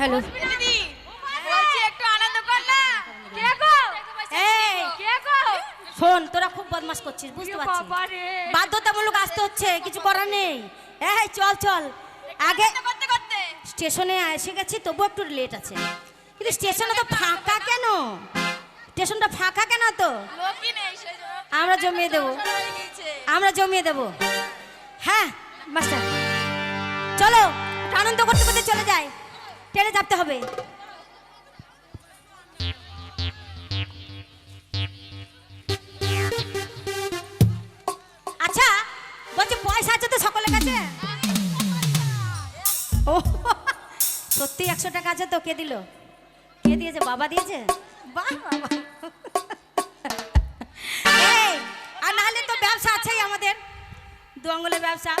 Hello. দিদি বলছি একটু আনন্দ কর না। কে গো? এই। কে গো? শোন তোরা খুব বদমাস করছিস বুঝতে পারছিস? বাধ্যতামূলক আসতে হচ্ছে কিছু করার নেই। এই চল চল। আগে স্টেশনে এসে গেছি তবু একটু লেট আছে। কিন্তু স্টেশনে তো ফাঁকা কেন? স্টেশনটা ফাঁকা কেন তো আমরা জমিয়ে দেবো। আমরা জমিয়ে দেবো। হ্যাঁ মাস্টার। চলো আনন্দ করতে করতে চলে যাই। ট্রেনে চাপতে হবে। আচ্ছা বলছি পয়সা আছে তো সকলের কাছে? ও, সত্যি একশো টাকা আছে তো, কে দিল? কে দিয়েছে? বাবা দিয়েছে? বাহ বাবা আর নাহলে তো ব্যবসা আছেই আমাদের। দু আঙুলের ব্যবসা।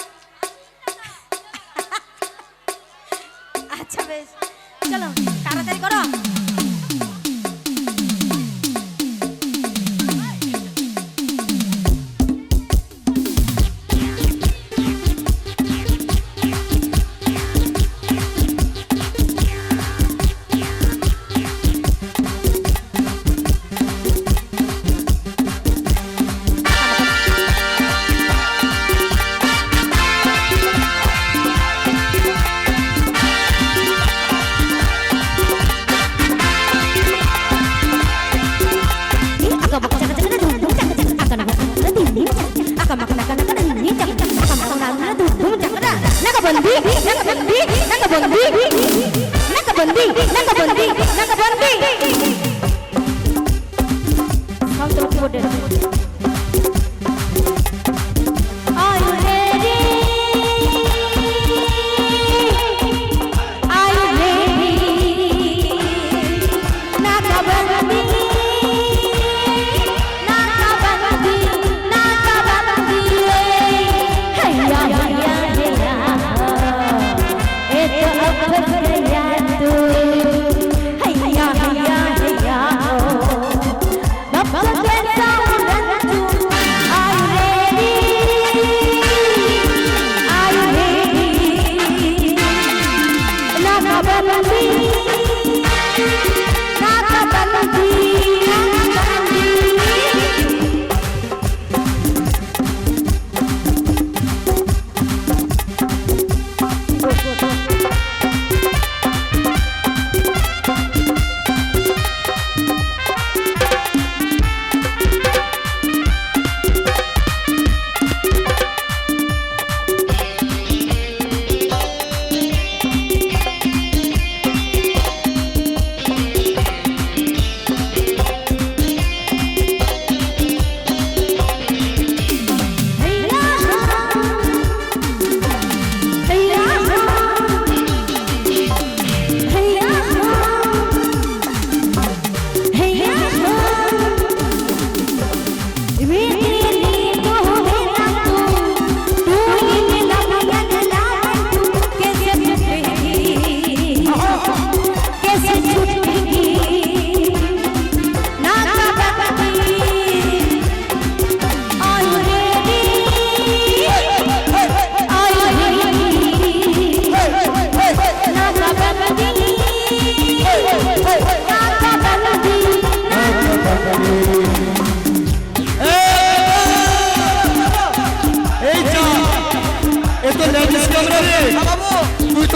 আচ্ছা বেশ। চলো তাড়াতাড়ি করো। kebendi nak kebendi nak kebendi nak kebendi kau terus kebendi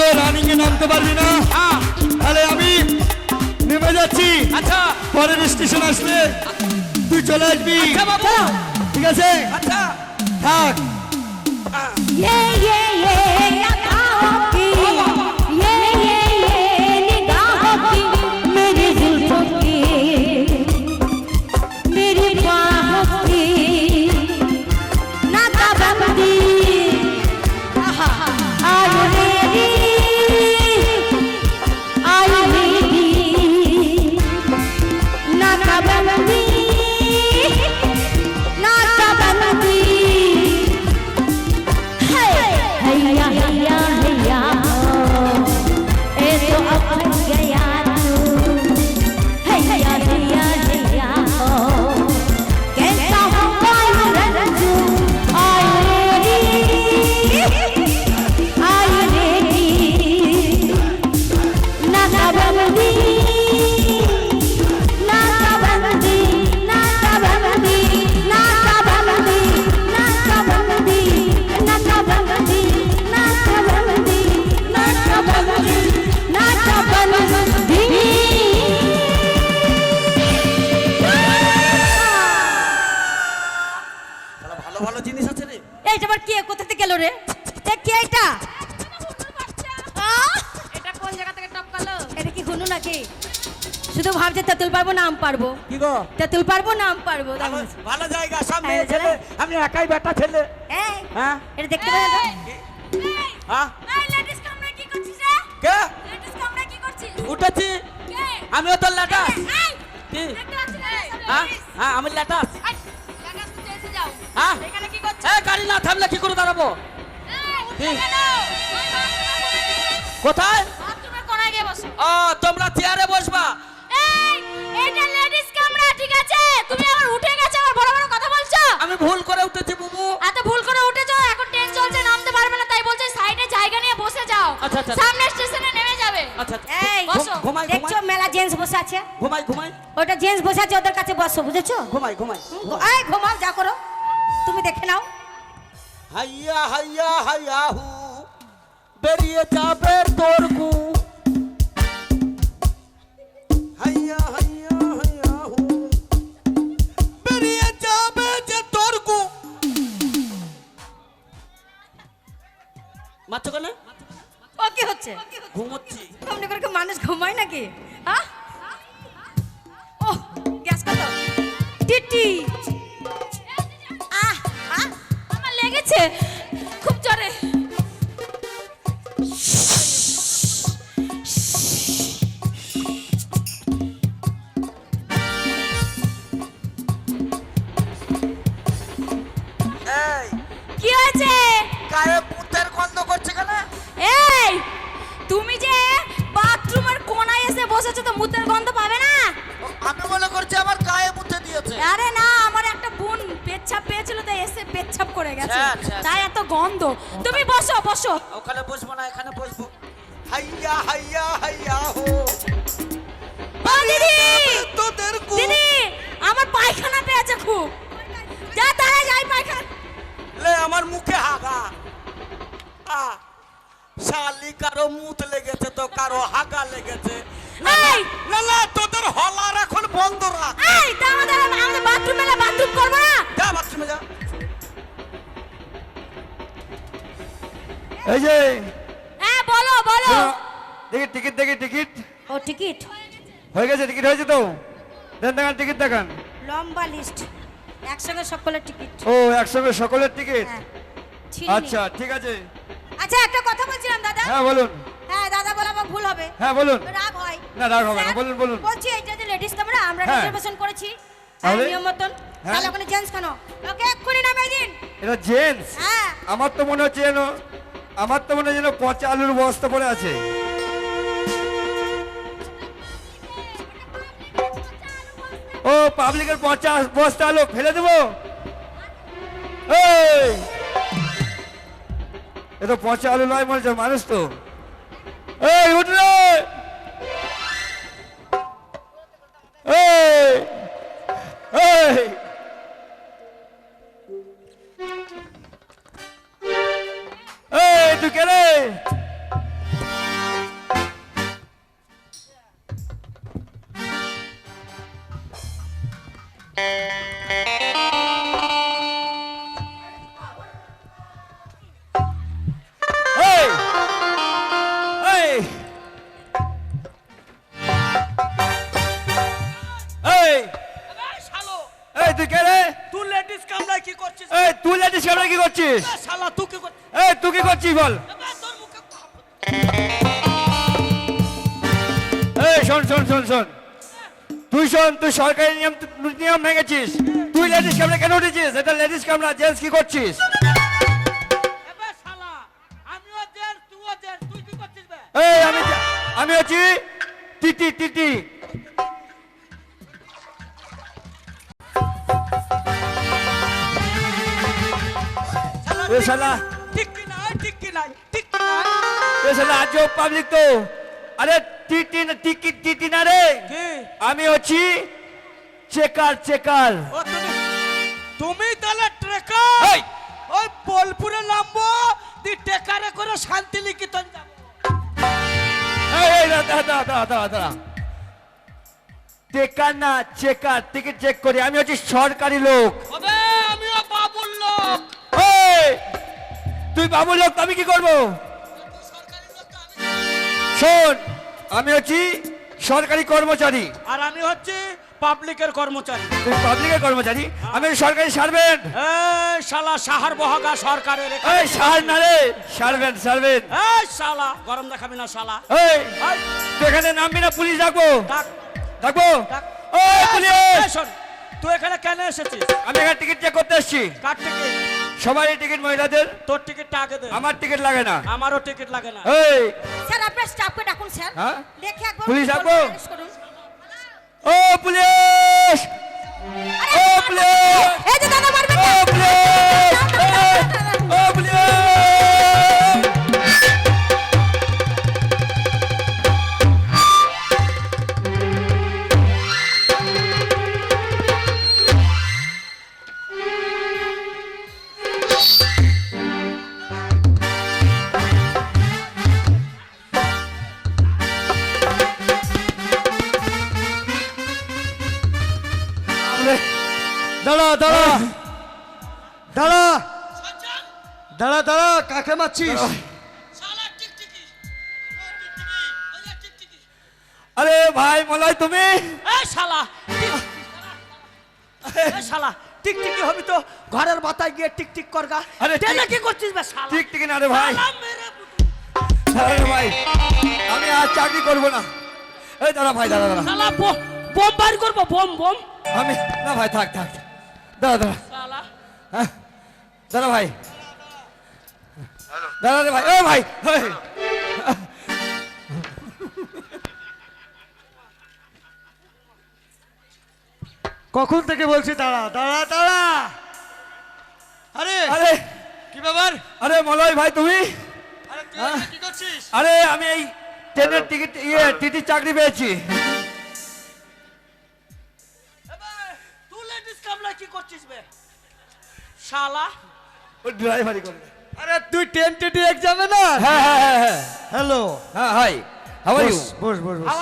তো রানিং এ নামতে পারবি না। তাহলে আমি নেমে যাচ্ছি। আচ্ছা। পরের স্টেশন আসলে তুই চলে আসবি। আচ্ছা ঠিক আছে? আচ্ছা। থাক। Yeah yeah yeah এটা আবার কে? কোথা থেকে গেল রে? এ, কে এটা? এটা কোন জায়গা থেকে টপকালো এটা কি হুনু নাকি? শুধু ভাবছে তেঁতুল পারব না আম পারব। কি গো? তেঁতুল পারব না আম পারব ভালো- জায়গা হ্যাঁ, ছেলে আমি একাই বেটা ছেলে। এই, হ্যাঁ? এটা দেখতে পারেন তো? হ্যাঁ? এই লেডিস কামরা কি করছিস রে? কে? লেডিস কামরা কি করছিস? উঠেছি। কে? আমিও তো লেটাস কি? দেখতে পাচ্ছিস? না হ্যাঁ হ্যাঁ আমি লেটাস এই তুই এসে যাও। হ্যাঁ? এখানে কি করছিস? কোথায় ও তোমরা চেয়ারে বসবা। এটা লেডিস কামরা ঠিক আছে? তুমি আবার উঠে গেছো আবার বড় বড় কথা বলছো? আমি ভুল করে উঠেছি বুবু। এত ভুল করে উঠেছো এখন ট্রেন চলছে নামতে পারবে না তাই বলছে সাইডে জায়গা নিয়ে বসে যাও। আচ্ছা, আচ্ছা। সামনে স্টেশনে নেমে যাবে। আচ্ছা এই ঘুমাই দেখছ মেলা জেন্টস বসে আছে। ঘুমাই ঘুমাই। ওটা জেন্টস বসে আছে ওদের কাছে বসো বুঝেছ? ঘুমাই ঘুমাই। এই ঘুমাও যা করো। তুমি দেখে নাও। হাইয়া হাইয়া হাইয়া হু। বেরিয়ে যাবে তোর গু। হাইয়া হাইয়া হাইয়া হু। বেরিয়ে যাবে যে তোর গু। মাত্র কেন? ও কি হচ্ছে? ঘুমোচ্ছি। অমনি করে মানুষ ঘুমায় নাকি? হ্যাঁ? ও গ্যাস কত? টিটি। আমার লেগেছে খুব জোরে এই করে গেছে। আচ্ছা, আচ্ছা, তাই এত গন্ধ। তুমি বসো বসো। ওখানে বসবো না এখানে বসবো। হাইয়া হাইয়া হাইয়া হো। ও দিদি! তোদের দিদি আমার পায়খানা পেয়েছে খুব। যা তারা যাই পায়খানা। লে আমার মুখে হাগা। আ শালি কারও মুত লেগেছে তো কারও হাগা লেগেছে। এই! না না তোদের হলার এখন বন্ধ রাখ। এই তা আমাদের আমাদের বাথরুম মেলা বাথরুম করব না। যা বাথরুমে যা। এই যে। হ্যাঁ বলো বলো। দেখি টিকিট দেখি টিকিট। ও টিকিট। হয়ে গেছে টিকিট হয়েছে তো? দেন দেখান টিকিট দেখান। লম্বা লিস্ট একসঙ্গে সকলের টিকিট। ও একসঙ্গে সকলের টিকিট? হ্যাঁ আচ্ছা ঠিক আছে। আচ্ছা একটা কথা বলছিলাম দাদা। হ্যাঁ বলুন। হ্যাঁ দাদা বলে আমার ভুল হবে। হ্যাঁ বলুন। রাগ হয়। না, রাগ হবে না, বলুন, বলুন। বলছি এইটা যে লেডিস কামরা আমরা হ্যাঁ। রিজার্ভেশন করেছি? হ্যাঁ, নিয়ম মতন। হ্যাঁ। তাহলে ওখানে জেন্টস কেন? ওকে এক্ষুনি দিন। এটা জেন্টস হ্যাঁ। আমার তো মনে হচ্ছে যেন আমার তো মনে হয় যেন পচা আলুর বস্তা পড়ে আছে। ও, পাবলিকের পচা বস্তা আলু, ফেলে দেবো? এ তো পচা আলু নয় মনে মানুষ তো। এই উঠলে তুই বল শোন শোন শোন শোন। তুই শোন, তুই সরকারি নিয়ম নিয়ম ভেঙেছিস। তুই লেডিস ক্যামেরা কেন উঠেছিস? এটা লেডিস ক্যামেরা জেন্টস কি করছিস? আমি আমি আছি টিটি টিটি শালা এ শালা আজ পাবলিক তো। আরে টিটি না টিকি টিটি না রে। আমি হচ্ছি চেকার চেকার। তুমি তাহলে ট্রেকার! ওই বোলপুরে নামবো দি টেকারে করে শান্তি নিকেতন যাব এই টেকার না চেকার টিকিট চেক করি। আমি হচ্ছি সরকারি লোক। আমিও বাবুর লোক। তুই বাবুর লোক তো আমি কি করব? শোন আমি হচ্ছি সরকারি কর্মচারী। আর আমি হচ্ছি পাবলিকের কর্মচারী। তুই পাবলিকের কর্মচারী? আমি সরকারি সার্ভেন্ট। এই শালা সাহার বহাগা সরকারের এই সার না রে সার্ভেন্ট সার্ভেন্ট। এই শালা গরম দেখাবি না শালা। এই তুই এখানে নামবি না পুলিশ ডাকবো। ডাক, ডাকবো? ডাক। ওই পুলিশ! তুই এখানে কেন এসেছিস? আমি এখানে টিকিট চেক করতে এসেছি। কার টিকিট সবারই টিকিট মহিলাদের? তোর টিকিটটা আগে দে। আমার টিকিট লাগে না। আমারও টিকিট লাগে না। এই! স্যার আপনার স্টাফকে ডাকুন স্যার। হ্যাঁ? দেখে একবার পুলিশ করুন। ও পুলিশ! ও পুলিশ! এই যে দাদা মারবেন ও পুলিশ! ও পুলিশ! মারছিস আরে ভাই মলয় তুমি? শালা শালা। টিকটিকি হবি তো ঘরের বাতায় গিয়ে টিকটিক করগা। আরে কি করছিস বে শালা? না রে ভাই। ভাই আমি আর চাকরি করব না। এই দাঁড়া ভাই দাঁড়া দাঁড়া। শালা বো- বোম বাইর করব বোম বোম। আমি না ভাই থাক থাক। দাঁড়া দাঁড়া। শালা। হ্যাঁ দাঁড়া ভাই। দাঁড়া রে ভাই ও ভাই। কখন থেকে বলছি দাঁড়া দাঁড়া দাঁড়া। আরে আরে। কি ব্যাপার? আরে মলয় ভাই তুমি? আরে হ্যাঁ? আমি এই ট্রেনের টিকিট ইয়ে টিটি চাকরি পেয়েছি। তুই লেডিস কামলা কি করছিস বে? শালা। ও ড্রাইভারি করবে। আরে তুই টেন টিটি এক্সামে না? হ্যাঁ হ্যাঁ হ্যাঁ হ্যাঁ। হ্যালো হ্যাঁ hi how are you boss boss boss.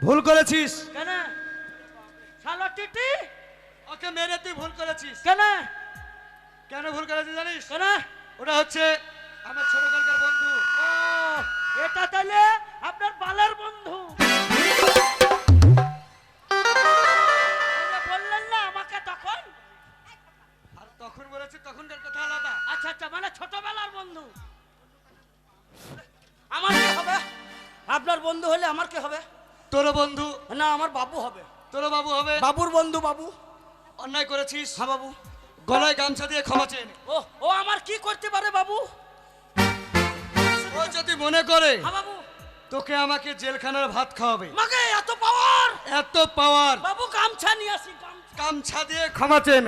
ভুল করেছিস। কেন? শালা টিটি? ওকে মেরে তুই ভুল করেছিস। কেন? কেন ভুল করেছিস জানিস? কেন? ওটা হচ্ছে আমার ছোটবেলাকার বন্ধু। ও এটা তাহলে আপনার বালার বন্ধু। আমার বাবু হবে। তোর বাবু হবে? বাবুর বন্ধু বাবু। অন্যায় করেছিস? হ্যাঁ বাবু। গলায় গামছা দিয়ে ক্ষমা চেয়ে নে। ও ও আমার কি করতে পারে বাবু? ও যদি মনে করে হ্যাঁ বাবু। তোকে আমাকে জেলখানার ভাত খাওয়াবে। মাকে এত পাওয়ার এত পাওয়ার বাবু গামছা নিয়ে আসি গামছা। গামছা দিয়ে ক্ষমা চেয়ে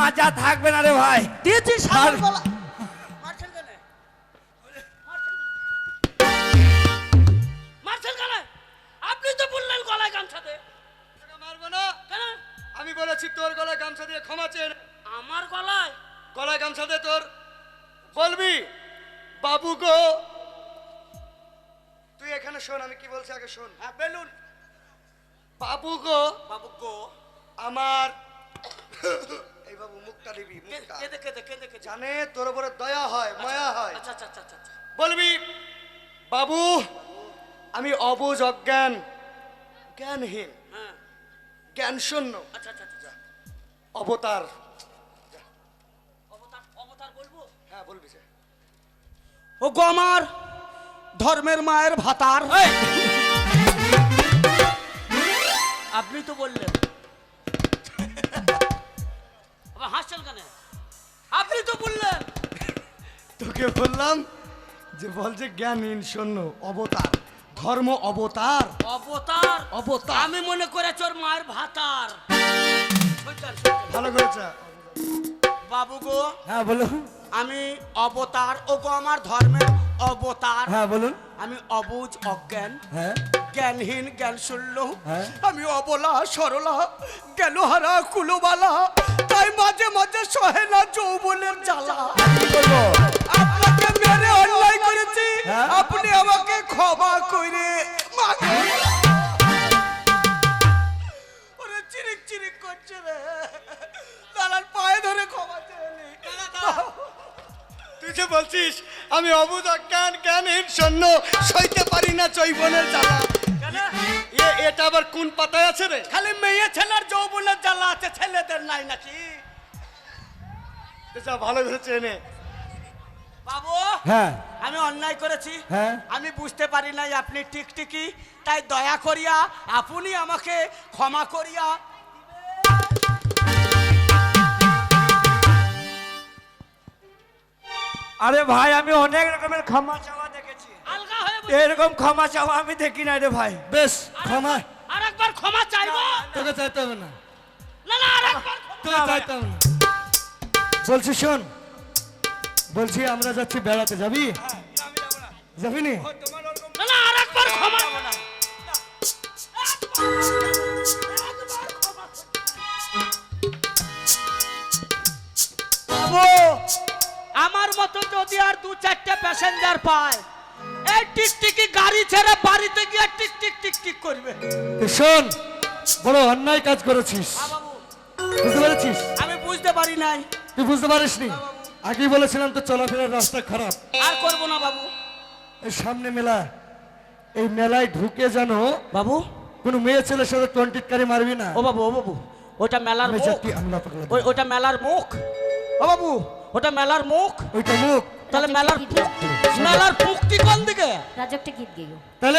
মাজা থাকবে না রে ভাই। দিয়েছি সার গলা মারছেন কেন? মারছেন মারছেন আপনি তো বললেন গলায় গামছা দে মারবো না? কেন? আমি বলেছি তোর গলায় গামছা দিয়ে ক্ষমা চেয়ে আমার গলায়? গলায় গামছা দে তোর। বলবি বাবু গো। তুই এখানে শোন আমি কি বলছি আগে শোন। হ্যাঁ বেলুন। বাবু গো। বাবু গো। আমার এই বাবু মুখটা দিবি মুখটা। কেঁদে কেঁদে কেঁদে কেঁদে জানে তোর উপরে দয়া হয় মায়া হয়। আচ্ছা আচ্ছা আচ্ছা আচ্ছা। আচ্ছা। বলবি বাবু আমি অবুজ অজ্ঞান জ্ঞানহীন হ্যাঁ। জ্ঞান শূন্য আচ্ছা আচ্ছা আচ্ছা। অবতার। অবতার অবতার বলব? হ্যাঁ বলবি ও গো আমার ধর্মের মায়ের ভাতার। আপনি তো বললেন। হাসছেন কেন আপনি তো বললেন। তোকে বললাম যে বল যে জ্ঞানহীন শূন্য অবতার ধর্ম অবতার। অবতার? অবতার। আমি মনে করে চোর মায়ের ভাতার। ভালো করেছে। বাবু গো হ্যাঁ বলো। আমি অবতার ও গো আমার ধর্মের অবতার। হ্যাঁ বলুন। আমি অবুজ অজ্ঞান। হ্যাঁ। জ্ঞানহীন জ্ঞান শূন্য হ্যাঁ। আমি অবলা সরলা জ্ঞানহারা কুলোবালা। তাই মাঝে মাঝে সহে না যৌবনের জ্বালা। আপনাকে মেরে অন্যায় করেছি। হ্যাঁ? আপনি আমাকে ক্ষমা করে ওরে চিরিক চিরিক করছে রে। দালাল পায়ে ধরে ক্ষমা চেয়ে তুই যে বলছিস আমি অবুধ অজ্ঞান জ্ঞানহীন শূন্য সইতে পারি না চৈবনের জ্বালা। এ এটা আবার কোন পাতায় আছে রে? খালি মেয়ে ছেলের যৌবনের জ্বালা আছে ছেলেদের নাই নাকি? যা ভালো করে চেনে বাবু হ্যাঁ। আমি অন্যায় করেছি। হ্যাঁ। আমি বুঝতে পারি নাই আপনি টিকটিকি তাই দয়া করিয়া আপনি আমাকে ক্ষমা করিয়া আরে ভাই আমি অনেক রকমের ক্ষমা চাওয়া দেখেছি। আলগা হয়ে এরকম ক্ষমা চাওয়া আমি দেখি না রে ভাই। বেশ ক্ষমা। আরেকবার ক্ষমা চাইব? তোকে চাইতে হবে না। না না আরেকবার তোকে চাইতে হবে না। বলছি শোন। বলছি আমরা যাচ্ছি বেড়াতে যাবি? যাবি নি। না? মতো যদি আর দু চারটে প্যাসেঞ্জার পায় এই টিকটিকি গাড়ি ছেড়ে বাড়িতে গিয়ে টিক টিক টিক টিক করবে শোন বড় অন্যায় কাজ করেছিস। বুঝতে পেরেছিস? আমি বুঝতে পারি নাই। তুই বুঝতে পারিসনি? আগেই বলেছিলাম তো চলাফেরার রাস্তা খারাপ। আর করব না বাবু। এই সামনে মেলা এই মেলায় ঢুকে জানো বাবু। কোনো মেয়ে ছেলের সাথে টন্টিটকারি মারবি না। ও বাবু ও বাবু ওটা মেলার মুখ। ওটা মেলার মুখ। ও বাবু ওটা মেলার মুখ? ওইটা মুখ। তাহলে মেলার মেলার মুখটি কোন দিকে? রাজকটা গীত গেয়ে তাহলে